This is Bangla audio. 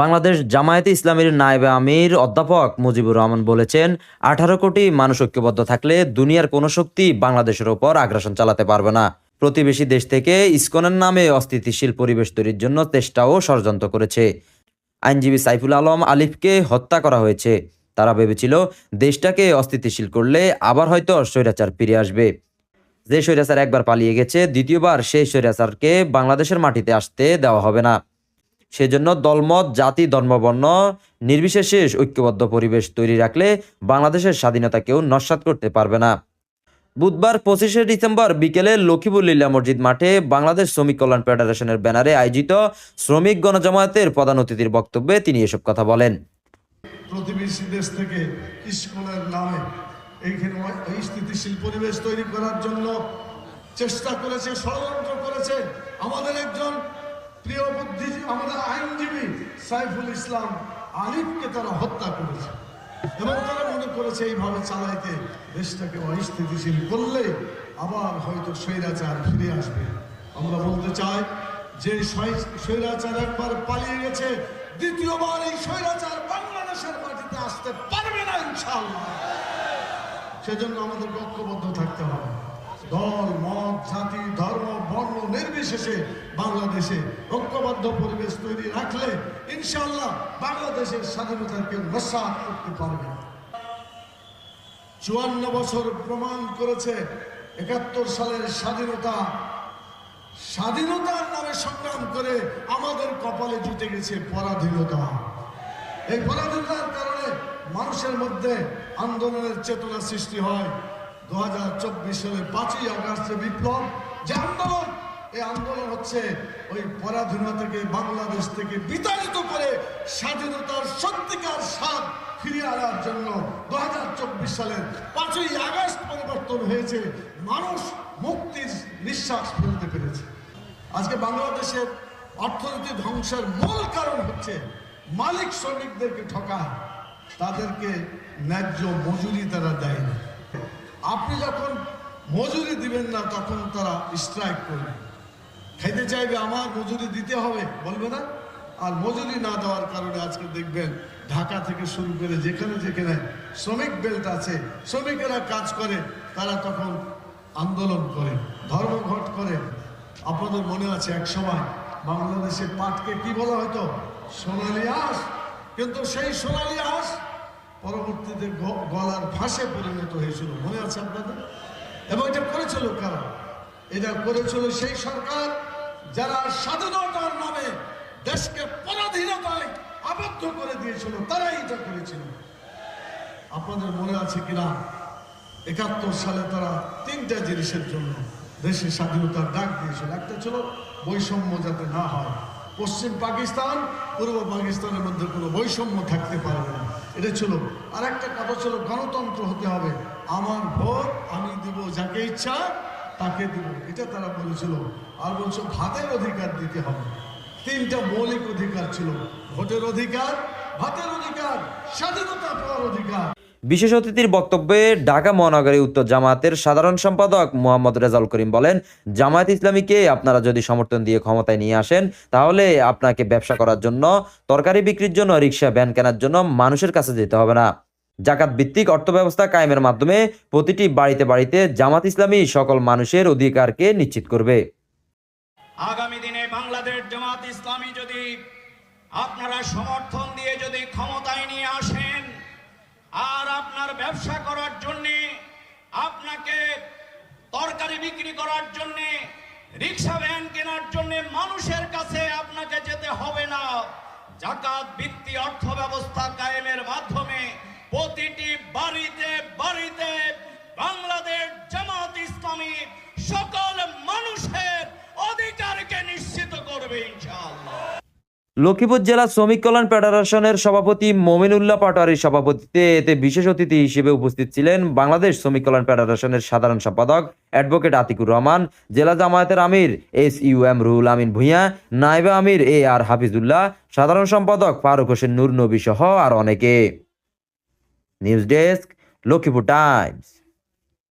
বাংলাদেশ জামায়াতে ইসলামীর নায়েবে আমির অধ্যাপক মুজিবুর রহমান বলেছেন, আঠারো কোটি মানুষ ঐক্যবদ্ধ থাকলে দুনিয়ার কোনো শক্তি বাংলাদেশের ওপর আগ্রাসন চালাতে পারবে না। প্রতিবেশী দেশ থেকে ইসকনের নামে অস্থিতিশীল পরিবেশ তৈরির জন্য চেষ্টাও ষড়যন্ত্র করেছে। আইনজীবী সাইফুল আলম আলিফকে হত্যা করা হয়েছে। তারা ভেবেছিল, দেশটাকে অস্থিতিশীল করলে আবার হয়তো স্বৈরাচার ফিরে আসবে। যে স্বৈরাচার একবার পালিয়ে গেছে, দ্বিতীয়বার সেই স্বৈরাচারকে বাংলাদেশের মাটিতে আসতে দেওয়া হবে না। সেজন্য দলমত, জাতি, ধর্মবর্ণ, নির্বিশেষে ঐক্যবদ্ধ পরিবেশ তৈরি রাখলে বাংলাদেশের স্বাধীনতা কেউ নস্বাত করতে পারবে না। বুধবার পঁচিশে ডিসেম্বর বিকেলে লক্ষ্মীবুল্লিল্লা মসজিদ মাঠে বাংলাদেশ শ্রমিক কল্যাণ ফেডারেশনের ব্যানারে আয়োজিত শ্রমিক গণজামায়াতের প্রধান অতিথির বক্তব্যে তিনি এসব কথা বলেন। প্রতিবেশী দেশ থেকে স্কুলের নামে এইখানে এই স্থিতিশীল পরিবেশ তৈরি করার জন্য চেষ্টা করেছে, ষড়যন্ত্র করেছে। আমাদের একজন প্রিয় বুদ্ধিজীবী, আমাদের আইনজীবী সাইফুল ইসলাম আলিফকে তারা হত্যা করেছে এবং তারা মনে করেছে এইভাবে চালাইতে দেশটাকে অস্থিতিশীল করলে আবার হয়তো স্বৈরাচার ফিরে আসবে। আমরা বলতে চাই, যে স্বৈরাচার একবার পালিয়ে গেছে, দ্বিতীয়বার এই স্বৈরাচার বাংলাদেশের মাটিতে আসতে পারবে না ইনশাআল্লাহ। সেজন্য আমাদের ঐক্যবদ্ধ থাকতে হবে। দল, মত, জাতি, ধর্ম নির্বিশেষে বাংলাদেশে ঐক্যবদ্ধ পরিবেশ তৈরি রাখলে ইনশাআল্লাহ বাংলাদেশের স্বাধীনতার কেউ নস্বাত করতে পারবে চুয়ান্ন বছর প্রমাণ করেছে একাত্তর সালের স্বাধীনতা। স্বাধীনতার নামে সংগ্রাম করে আমাদের কপালে জুটে গেছে পরাধীনতা। এই পরাধীনতার কারণে মানুষের মধ্যে আন্দোলনের চেতনা সৃষ্টি হয়। দু সালের পাঁচই আগস্টে বিপ্লব যে আন্দোলন এই আন্দোলন হচ্ছে ওই পরাধীনতা থেকে বাংলাদেশ থেকে বিতাড়িত করে স্বাধীনতার সত্যিকার স্বাদ ফিরিয়ে আনার জন্য দু হাজার চব্বিশ সালের পাঁচই আগস্ট পরিবর্তন হয়েছে। মানুষ মুক্তির নিঃশ্বাস ফেলতে পেরেছে। আজকে বাংলাদেশের অর্থনীতি ধ্বংসের মূল কারণ হচ্ছে মালিক শ্রমিকদেরকে ঠকা। তাদেরকে ন্যায্য মজুরি তারা দেয় না আপনি যখন মজুরি দিবেন না, তখন তারা স্ট্রাইক করবে। খাইতে চাইবে আমার মজুরি দিতে হবে? বলবে না? আর মজুরি না দেওয়ার কারণে আজকে দেখবেন ঢাকা থেকে শুরু করে যেখানে যেখানে শ্রমিক বেল্ট আছে, শ্রমিকেরা কাজ করে, তারা তখন আন্দোলন করে ধর্মঘট করে। আপনাদের মনে আছে এক সময় বাংলাদেশে পাটকে কি বলা হতো? সোনালি আঁশ। কিন্তু সেই সোনালি আঁশ পরবর্তীতে গলার ফাঁসে পরিণত হয়েছিল। মনে আছে আপনাদের? এবং এটা করেছিল কারা? এটা করেছিল সেই সরকার। যারা স্বাধীনতার নামে দেশকে পরাধীনতায় আবদ্ধ করে দিয়েছিল, তারাই এটা করেছিল। আপনাদের মনে আছে কিনা? একাত্তর সালে তারা তিনটা জিনিসের জন্য দেশের স্বাধীনতার ডাক দিয়েছিল। একটা ছিল বৈষম্য যাতে না হয়। পশ্চিম পাকিস্তান, পূর্ব পাকিস্তানের মধ্যে কোনো বৈষম্য থাকতে পারবে না। এটা ছিল। আর একটা কথা ছিল, গণতন্ত্র হতে হবে। আমার ভোট, আমি দিব যাকে ইচ্ছা তাকে দিব এটা তারা বলেছিল, আর বলছো, ভাতের অধিকার দিতে হবে। তিনটা মৌলিক অধিকার ছিল, ভোটের অধিকার, ভাতের অধিকার, স্বাধীনতা পাওয়ার অধিকার। বিশেষ অতিথির বক্তব্যে ঢাকা মহানগরী উত্তর জামায়াতের সাধারণ সম্পাদক মোহাম্মদ রেজাউল করিম বলেন, জামায়াত ইসলামীকে আপনারা যদি সমর্থন দিয়ে ক্ষমতায় নিয়ে আসেন, তাহলে আপনাকে ব্যবসা করার জন্য, তরকারি বিক্রির জন্য, রিক্সা, ভ্যান কেনার জন্য মানুষের কাছে যেতে হবে না। জাকাত ভিত্তিক অর্থ ব্যবস্থা কায়েমের মাধ্যমে প্রতিটি বাড়িতে বাড়িতে জামাত ইসলামী সকল মানুষের অধিকারকে নিশ্চিত করবে। আগামী দিনে বাংলাদেশ জামাত ইসলামী যদি আপনারা সমর্থন দিয়ে যদি ক্ষমতায় নিয়ে আসেন, আর আপনার ব্যবসা করার জন্যে, আপনাকে তরকারি বিক্রি করার জন্যে, রিক্সা ভ্যান কেনার জন্য মানুষের কাছে আপনাকে যেতে হবে না জাকাত বৃত্তি অর্থ ব্যবস্থা কায়েমের মাধ্যমে প্রতিটি বাড়িতে বাড়িতে বাংলাদেশ জামাত ইসলামী সকল মানুষের অধিকারকে নিশ্চিত করবে, ইনশাআল্লাহ। লক্ষ্মীপুর জেলা শ্রমিক কল্যাণ ফেডারেশনের সভাপতি মোমিনুল্লাহ পাটোয়ারির সভাপতিত্বে এতে বিশেষ অতিথি হিসেবে উপস্থিত ছিলেন বাংলাদেশ শ্রমিক কল্যাণ ফেডারেশনের সাধারণ সম্পাদক অ্যাডভোকেট আতিকুর রহমান, জেলা জামায়াতের আমির S U M Ruhul Amin Bhuiyan নাইবা আমির এ আর হাফিজুল্লাহ, সাধারণ সম্পাদক ফারুক হোসেন নূর নবী সহ আর অনেকে। News desk, Lakshmipur Times.